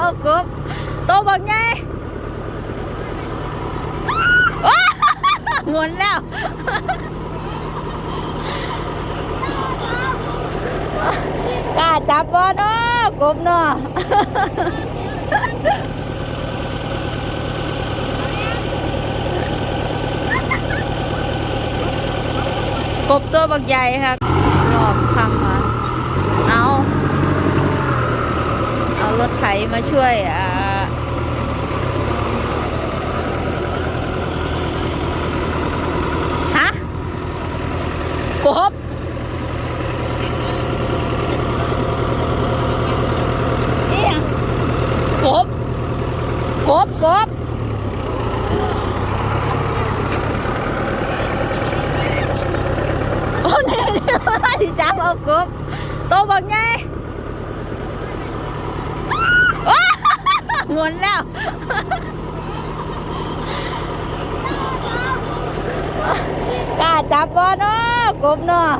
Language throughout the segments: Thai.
เอากบโตบักไงว้าหมุนแล้วกล้าจับบ่เนาะกบเนาะกบตัวบักใหญ่ค่ะรอบคำมา เอา รถไถมาช่วยอ่าฮะกบเนี่ยกบกบกบโอ้เนี่ยเนี่ยที่จับเอากบโตบักไง วนแล้ว กล้าจับบ่เนาะกบเนาะ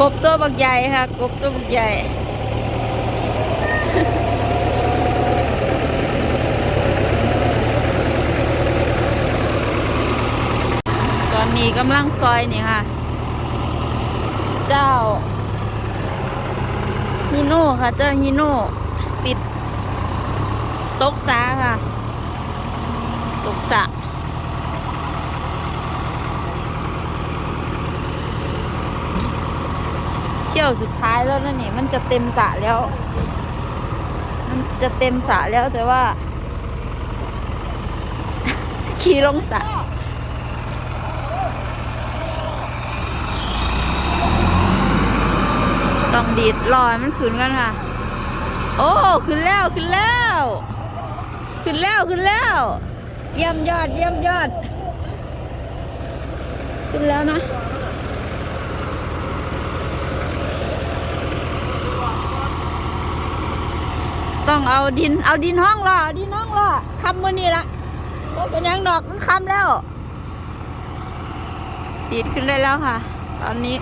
กบตัวบักใหญ่ค่ะ กบตัวบักใหญ่ ตอ นี่กำลังซอยนี่ค่ะ เจ้าฮิโน่ค่ะเจ้าฮิโน่ติดตกสาค่ะ ตกสะเที่ยวสุดท้ายแล้วนั่นนี่ มันจะเต็มสะแล้ว มันจะเต็มสะแล้วแต่ว่า ขี่ลงสระ ต้องดีดรอยมันขึ้นกันค่ะ โอ้ขึ้นแล้วขึ้นแล้ว ขึ้นแล้วขึ้นแล้ว เยี่ยมยอดเยี่ยมยอด ขึ้นแล้วนะต้องเอาดินเอาดินห้องรอเอดินห้องรอคำมือนี่ละโอ้เป็นยังดอกมันคำแล้ว ดีดขึ้นได้แล้วค่ะ ตอนนี้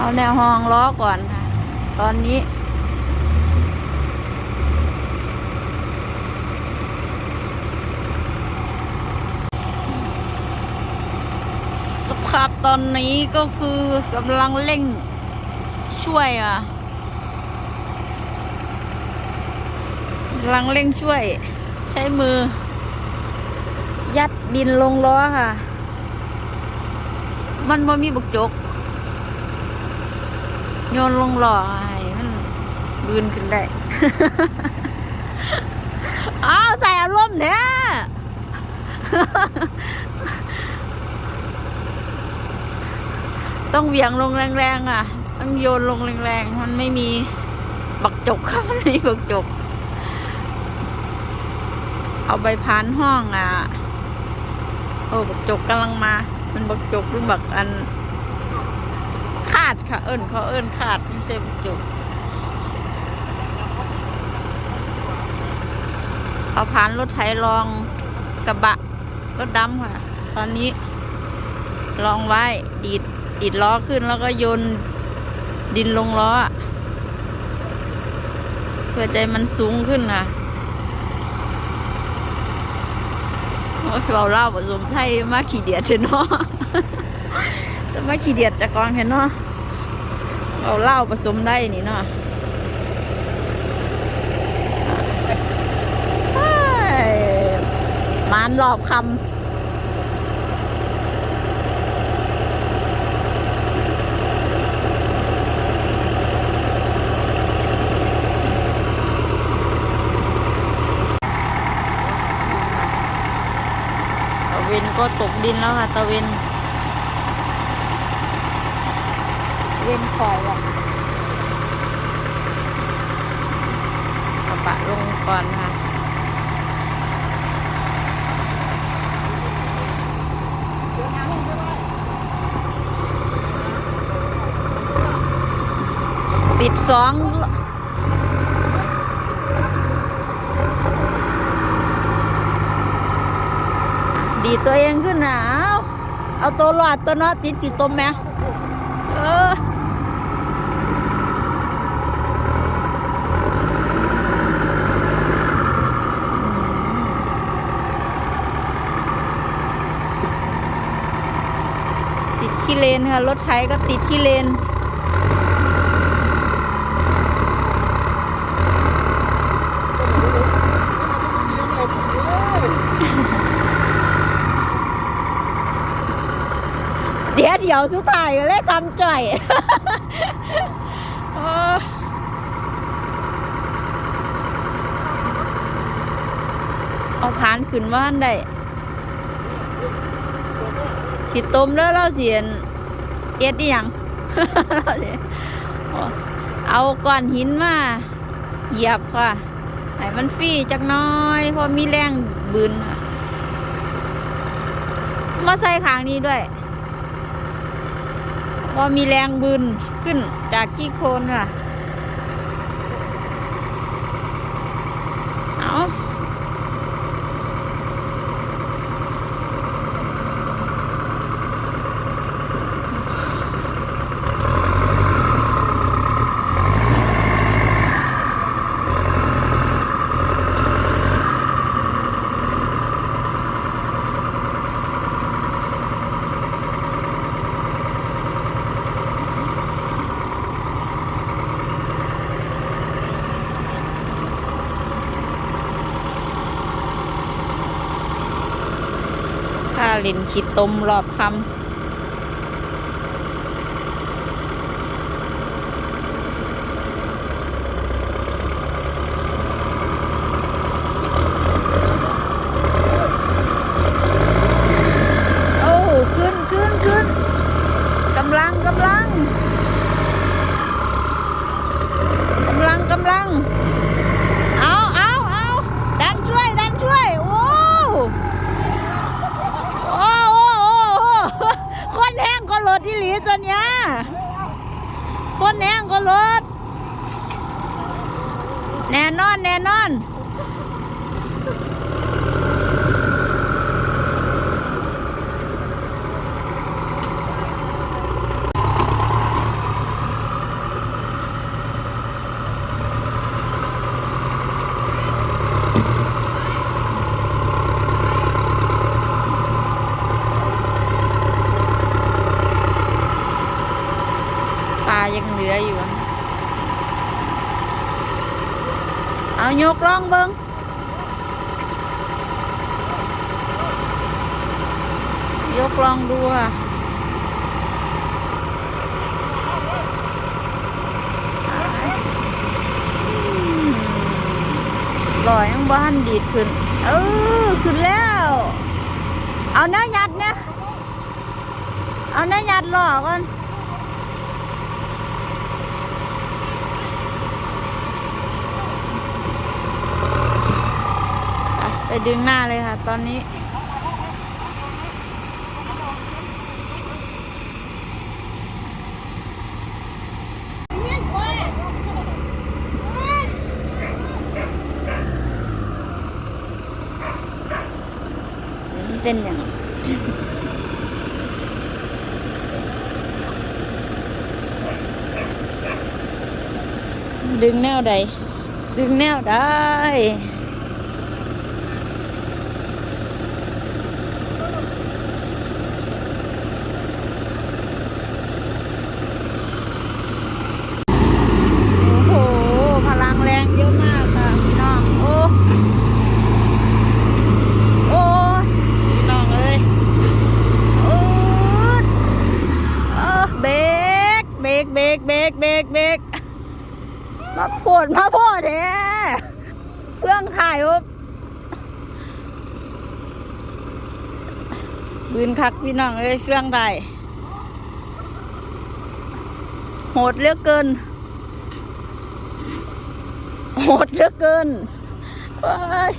เอาแนวห้องล้อก่อนค่ะ ตอนนี้ สภาพตอนนี้ก็คือกำลังเร่งช่วยอะกำลังเร่งช่วย ใช้มือ ยัดดินลงล้อค่ะ มันบ่มีบุกจก โยนลงหล่อให้มันบืนขึ้นได้ อ้าวใส่อารมณ์เนี่ยต้องเวียงลงแรงๆอะ ต้องโยนลงแรงๆ มันไม่มีบักจกค่ะมันไม่มีบักจก เอาใบพานห้องอะ โอ้บักจกกำลังมา มันบักจกหรือบักอัน คาดค่ะ เอิญเขาเอิญคาดไม่ใช่บักจกเอาผ่านรถไถลองกระบะรถดำค่ะ ตอนนี้ลองไว้ดีดดีดล้อขึ้นแล้วก็โยนดินลงล้อ เพื่อใจมันสูงขึ้นค่ะเราเล่าผสมไทยมาขี่เดียดเถอะเนาะสมัยขี่เดียดจากกองเห็นเนาะ เราเหล่าผสมได้นี่เนาะมานรอบคำตะเวนก็ตกดินแล้วค่ะตะเวน เว้นคอยว่ะก่อนค่ะปิดสองดีตัวเองขึ้นนะเอาเอาตัวรอดตัวเนาะติดกี่ตมไหมเออ ติดขี้เลนค่ะ รถไถก็ติดขี้เลน เดี๋ยวเดี๋ยวสุดท้ายก็เลยคำจ่อยเอาผานขึ้นว่านได้ ขีดต้มแล้วเราเสียนเอ็ดอหยังเราสิเอาก้อนหินมาเหยียบค่ะให้มันฟรีจักน้อยเพอมีแรงบืนมาใส่ขางนี้ด้วยพอมีแรงบืนขึ้นจากขี้โคลนค่ะ ผ้าลินขีดตมรอบคำโอ้ขึ้นขึ้นขึ้นกำลัง กำลัง กำลังกำลัง เอาเอาเอาดันช่วย ดันช่วย โอ้ โอ้โอ้โอ้โอ้คน ดที่หลีตัวเนี้ยคนแหงก็รถแน่นอนแน่นอน ปลายังเหลืออยู่ เอา ยกล่องเบิงยกลองดูค่ะลอยยังบ้านดีดขึ้น เออ ขึ้นแล้ว เอาเนื้อยัดเนี่ย เอาเนื้อยัดหล่อก่อน อะไป ดึงหน้าเลยค่ะ ตอนนี้ เป็นอย่างดึงแนวใด ดึงแนวได้ โอ้โห พลังแรงเยอะมากค่ะพี่น้อง โอ้ โอ้ยพี่น้องเอ้ยโอ้ยเออเบร กเบรกเบรกเบรกเบรกมาโพดมาโพดแท้เพื่องถ่ายว่าบืนคักพี่น้องเอ้ยเฟื่องได้โหดเลือกเกิน โหดเลือเกินเอ้ย